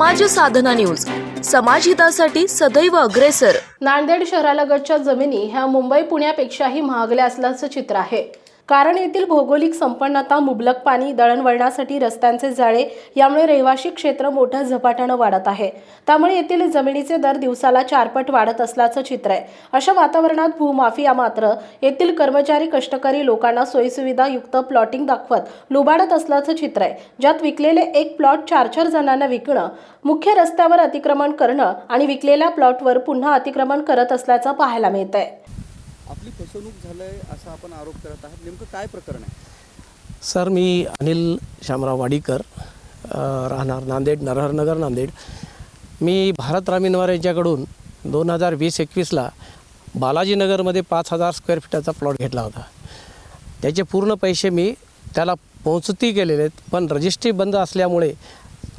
समाज साधना न्यूज. समाजहितासाठी सदैव अग्रेसर. नांदेड शहरालगतच्या जमिनी ह्या मुंबई पुण्यापेक्षाही महागल्या असल्याचं चित्र आहे. कारण येथील भौगोलिक संपन्नता मुबलक पाणी दळणवळणासाठी रस्त्यांचे जाळे यामुळे रहिवासी क्षेत्र मोठ्या झपाट्यानं वाढत आहे. त्यामुळे येथील जमिनीचे दर दिवसाला चारपट वाढत असल्याचं चित्र आहे. अशा वातावरणात भूमाफिया मात्र येथील कर्मचारी कष्टकरी लोकांना सोयीसुविधा युक्त प्लॉटिंग दाखवत लुबाडत असल्याचं चित्र आहे. ज्यात विकलेले एक प्लॉट चार चार जणांना विकणं मुख्य रस्त्यावर अतिक्रमण करणं आणि विकलेल्या प्लॉटवर पुन्हा अतिक्रमण करत असल्याचं पाहायला मिळत आहे आपली फसवणूक झालंय असा आपण आरोप करत आहात. नेमकं काय प्रकरण आहे? सर मी अनिल शामराव वाडीकर राहणार नांदेड नरहरनगर नांदेड. मी भारत रामिनवार यांच्याकडून दोन हजार वीस एकवीसला बालाजीनगरमध्ये पाच हजार स्क्वेअर फीटाचा प्लॉट घेतला होता. त्याचे पूर्ण पैसे मी त्याला पोहोचती केलेले आहेत पण रजिस्ट्री बंद असल्यामुळे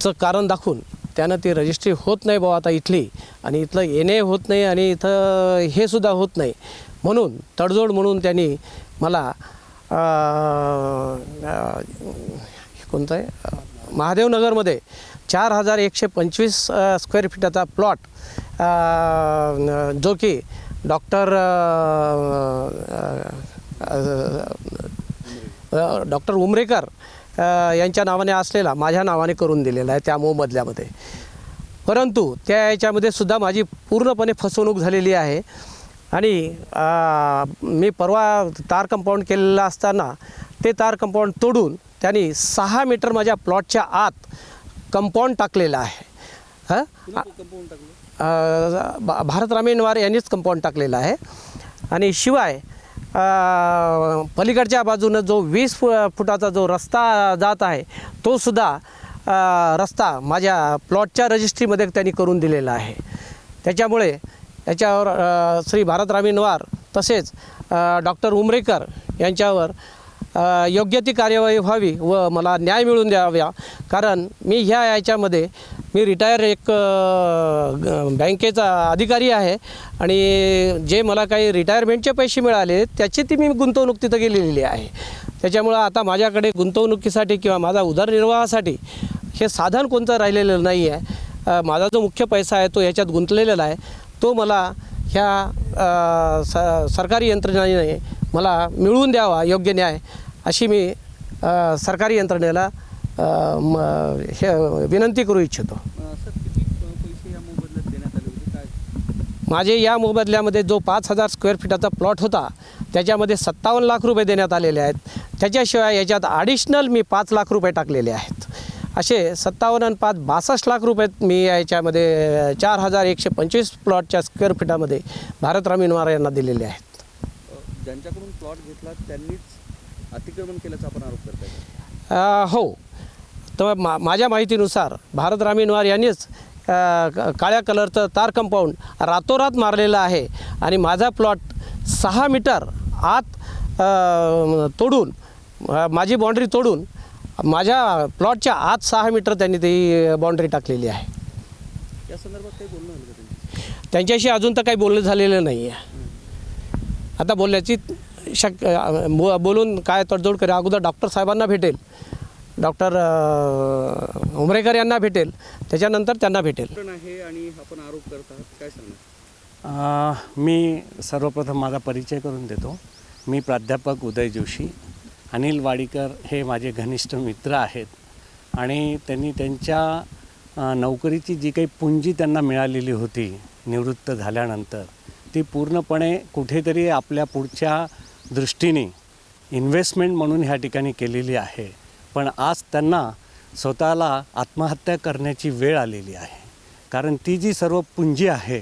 चं कारण दाखवून त्यानं ती रजिस्ट्री होत नाही बाबा आता इथली. आणि इथलं येणे होत नाही आणि इथं हे सुद्धा होत नाही. म्हणून तडजोड म्हणून त्यांनी मला कोणतं आहे? महादेवनगरमध्ये चार हजार एकशे पंचवीस स्क्वेअर फीटाचा प्लॉट जो की डॉक्टर डॉक्टर उमरेकर यांच्या नावाने असलेला माझ्या नावाने करून दिलेला आहे त्या मोबदल्यामध्ये. परंतु त्या याच्यामध्ये सुद्धा माझी पूर्णपणे फसवणूक झालेली आहे. आणि मी परवा तार कंपाऊंड केलेलं असताना ते तार कंपाऊंड तोडून त्यांनी सहा मीटर माझ्या प्लॉटच्या आत कंपाऊंड टाकलेलं आहे. हां? भारत रामीनवार यांनीच कंपाऊंड टाकलेलं आहे. आणि शिवाय पलीकडच्या बाजूनं जो वीस फु फुटाचा जो रस्ता जात आहे तो सुद्धा अ, रस्ता माझ्या प्लॉटच्या रजिस्ट्रीमध्ये त्यांनी करून दिलेला आहे. त्याच्यामुळे याच्यावर श्री भारत रामीनवार तसेच डॉक्टर उमरेकर यांच्यावर योग्य ती कार्यवाही व्हावी व मला न्याय मिळून द्याव्या कारण मी ह्या याच्यामध्ये मी रिटायर एक बँकेचा अधिकारी आहे आणि जे मला काही रिटायरमेंटचे पैसे मिळाले त्याची ती मी गुंतवणूक तिथं गेलेली आहे. त्याच्यामुळं आता माझ्याकडे गुंतवणुकीसाठी किंवा माझा उदरनिर्वाहासाठी हे साधन कोणतं राहिलेलं नाही आहे माझा जो मुख्य पैसा आहे तो याच्यात गुंतलेला आहे. तो मला ह्या स सरकारी यंत्रणेने मला मिळवून द्यावा योग्य न्याय अशी मी सरकारी यंत्रणेला म, हे विनंती करू इच्छितो. माझे या मोबदल्यामध्ये जो पाच हजार स्क्वेअर फीटाचा प्लॉट होता त्याच्यामध्ये सत्तावन्न लाख रुपये देण्यात आलेले आहेत. त्याच्याशिवाय याच्यात ॲडिशनल मी पाच लाख रुपये टाकलेले आहेत. असे सत्तावन्न आणि पाच बासष्ट लाख रुपये मी याच्यामध्ये चार हजार एकशे पंचवीस प्लॉटच्या स्क्वेअर फीटामध्ये भारत रामीनवार यांना दिलेले आहेत. ज्यांच्याकडून प्लॉट घेतला त्यांनीच अतिक्रमण केल्याचा आपण आरोप करताय अ, हो. तर मा माझ्या माहितीनुसार भारत रामीनवार यांनीच काळ्या कलरचं तार कंपाऊंड रातोरात मारलेलं आहे आणि माझा प्लॉट सहा मीटर आत तोडून माझी बाँड्री तोडून माझ्या प्लॉटच्या आत सहा मीटर त्यांनी ती बाँड्री टाकलेली आहे. या संदर्भात काही बोलणं झालं का त्यांची त्यांच्याशी अजून तर काही बोलणं झालेलं नाही आहे. आता बोलण्याची शक अ, बो बोलून काय तडजोड करेल अगोदर डॉक्टर साहेबांना भेटेल डॉक्टर अ, उमरेकर यांना भेटेल त्याच्यानंतर त्यांना भेटेल. आहे आणि आपण आरोप करत आहात काय सांगणार? अ, मी सर्वप्रथम माझा परिचय करून देतो. मी प्राध्यापक उदय जोशी. अनिल वाडीकर हे माझे घनिष्ठ मित्र आहेत. आणि त्यांनी त्यांच्या नोकरीची जी काही पुंजी त्यांना मिळालेली होती निवृत्त झाल्यानंतर ती पूर्णपणे कुठेतरी आपल्या पुढच्या दृष्टीने इन्व्हेस्टमेंट म्हणून ह्या ठिकाणी केलेली आहे. पण आज त्यांना स्वतःला आत्महत्या करण्याची वेळ आलेली आहे. कारण ती जी सर्व पुंजी आहे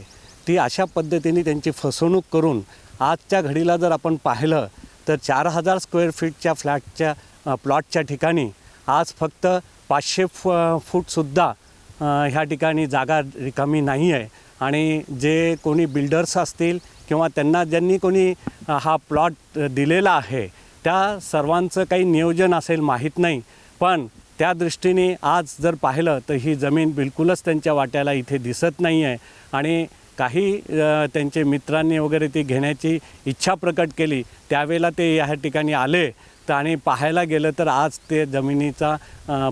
ती अशा पद्धतीने त्यांची फसवणूक करून आजच्या घडीला जर आपण पाहिलं तर चार हजार स्क्वेअर फीटच्या फ्लॅटच्या प्लॉटच्या ठिकाणी आज फक्त पाचशे फ फूटसुद्धा ह्या ठिकाणी जागा रिकामी नाही आहे. आणि जे कोणी बिल्डर्स असतील किंवा त्यांना ज्यांनी कोणी हा प्लॉट दिलेला आहे त्या सर्वांचं काही नियोजन असेल माहीत नाही. पण त्या दृष्टीने आज जर पाहिलं तर ही जमीन बिलकुलच त्यांच्या वाट्याला इथे दिसत नाही आहे आणि काही त्यांचे मित्रांनी वगैरे ती घेण्याची इच्छा प्रकट केली त्यावेळेला ते या ठिकाणी आले. तर आणि पाहायला गेलं तर आज ते जमिनीचा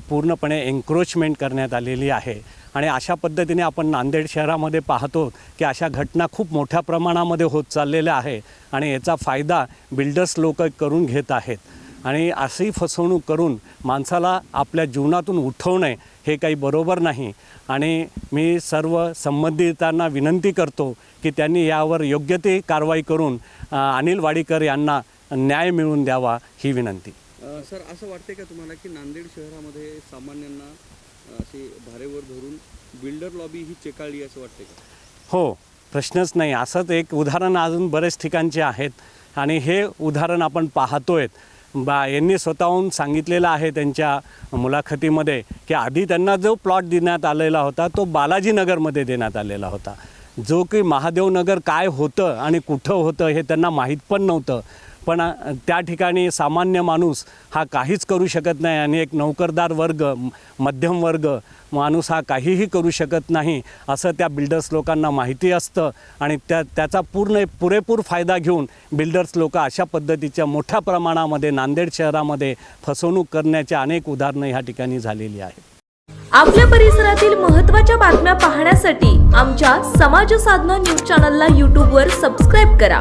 पूर्णपणे एन्क्रोचमेंट करण्यात आलेली आहे. आणि अशा पद्धतीने आपण नांदेड शहरामध्ये पाहतो की अशा घटना खूप मोठ्या प्रमाणामध्ये होत चाललेल्या आहे. आणि याचा फायदा बिल्डर्स लोक करून घेत आहेत. आणि अशी फसवणूक करून माणसाला आपल्या जीवनातून उठवणे हे काही बरोबर नाही. आणि मी सर्व संबंधितांना विनंती करतो की त्यांनी यावर योग्य ती कारवाई करून अनिल वाडीकर यांना न्याय मिळवून द्यावा ही विनंती. सर असं वाटते का तुम्हाला की नांदेड शहरामध्ये सामान्यांना असे भारेवर धरून बिल्डर लॉबी ही चेकाळली असं वाटते का? हो प्रश्नच नाही. असंच एक उदाहरण अजून बरेच ठिकाणचे आहेत आणि हे उदाहरण आपण पाहतोय बा यांनी स्वतःहून सांगितलेलं आहे त्यांच्या मुलाखतीमध्ये की आधी त्यांना जो प्लॉट देण्यात आलेला होता तो बालाजीनगरमध्ये देण्यात आलेला होता. जो की महादेवनगर काय होतं आणि कुठं होतं हे त्यांना माहीत पण नव्हतं. पण त्या ठिकाणी सामान्य माणूस हा काहीच करू शकत नाही आणि एक नोकरदार वर्ग मध्यम वर्ग माणूस हा काहीही करू शकत नाही असं त्या बिल्डर्स लोकांना माहिती असतं. आणि त्या त्याचा पूर्ण पुरेपूर फायदा घेऊन बिल्डर्स लोक अशा पद्धतीच्या मोठ्या प्रमाणामध्ये नांदेड शहरामध्ये फसवणूक करण्याची अनेक उदाहरणं ह्या ठिकाणी झालेली आहेत. आपल्या परिसरातील महत्त्वाच्या बातम्या पाहण्यासाठी आमच्या समाज साधना न्यूज चॅनलला यूट्यूबवर सबस्क्राईब करा.